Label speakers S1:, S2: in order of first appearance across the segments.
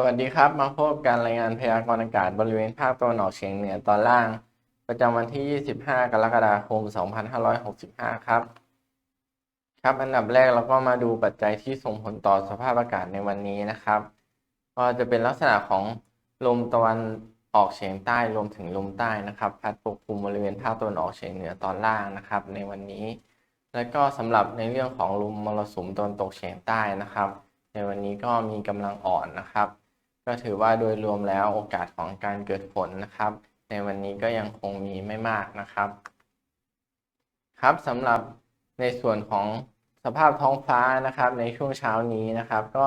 S1: สวัสดีครับ มาพบการรายงานพยากรณ์อากาศบริเวณภาคตะวันออกเฉียงเหนือตอนล่าง ประจำวันที่ 25 กรกฎาคม 2565 ครับ ครับ อันดับแรกเราก็มาดูปัจจัยที่ส่งผลต่อสภาพอากาศในวันนี้นะครับ ก็จะเป็นลักษณะของลมตะวันออกเฉียงใต้รวมถึงลมใต้นะครับ พัดปกคลุมบริเวณภาคตะวันออกเฉียงเหนือตอนล่างนะครับ ในวันนี้ แล้วก็สำหรับในเรื่องของลมมรสุมตะวันตกเฉียงใต้นะครับ ในวันนี้ก็มีกำลังอ่อนนะครับ ก็ถือว่าโดยรวมแล้วโอกาสของการเกิดฝนนะครับ ในวันนี้ก็ยังคงมีไม่มากนะครับ ครับสำหรับในส่วนของสภาพท้องฟ้านะครับในช่วงเช้านี้นะครับ ก็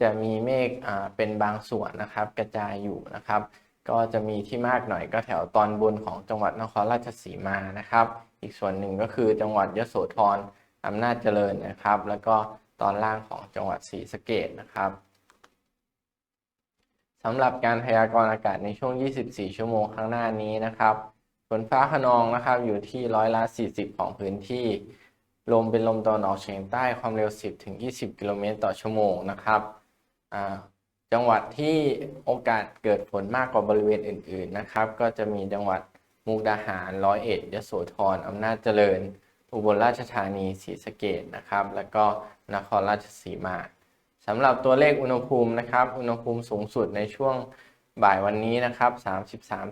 S1: จะมีเมฆอ่าเป็นบางส่วนนะครับ กระจายอยู่นะครับ ก็จะมีที่มากหน่อยก็แถวตอนบนของจังหวัดนครราชสีมานะครับ อีกส่วนหนึ่งก็คือจังหวัดยโสธรอำนาจเจริญนะครับ แล้วก็ตอนล่างของจังหวัดศรีสะเกษนะครับ สำหรับการพยากรณ์อากาศในช่วง 24 ชั่วโมงข้างหน้านี้นะครับ ฝนฟ้าขนองนะครับอยู่ที่ร้อยละ 40 ของพื้นที่ ลมเป็นลมตะวันออกเฉียงใต้ความเร็ว 10 ถึง 20 กิโลเมตรต่อชั่วโมงนะครับจังหวัดที่โอกาสเกิดฝนมากกว่าบริเวณอื่น ๆนะครับ ก็จะมีจังหวัดมุกดาหาร ร้อยเอ็ดยโสธรอำนาจเจริญ อุบลราชธานีศรีสะเกษนะครับ แล้วก็นครราชสีมา สำหรับตัวเลขอุณหภูมินะครับ อุณหภูมิสูงสุดในช่วงบ่ายวันนี้นะครับ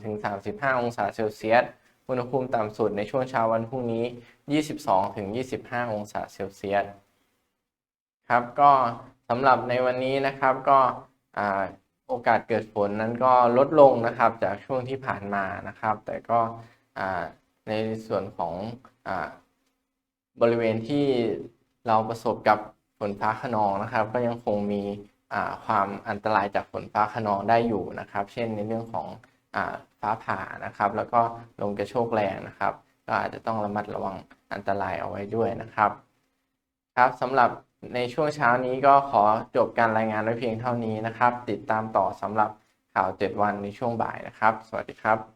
S1: 33-35 องศาเซลเซียส อุณหภูมิต่ำสุดในช่วงเช้าวันพรุ่งนี้ 22-25 องศาเซลเซียส ครับ ก็สำหรับในวันนี้นะครับ ก็โอกาสเกิดฝนนั้นก็ลดลงนะครับ จากช่วงที่ผ่านมานะครับ แต่ก็ในส่วนของอบริเวณที่เราประสบกับ ฝนฟ้าคะนองนะครับ ก็ยังคงมีความอันตรายจากฝนฟ้าคะนองได้อยู่นะครับ เช่นในเรื่องของอฟ้าผ่านะครับ แล้วก็ลมกระโชกแรงนะครับ ก็อาจจะต้องระมัดระวังอันตรายเอาไว้ด้วยนะครับ ครับสำหรับในช่วงเช้านี้ก็ขอจบการรายงานไว้เพียงเท่านี้นะครับ ติดตามต่อสำหรับข่าว 7 วันในช่วงบ่ายนะครับ สวัสดีครับ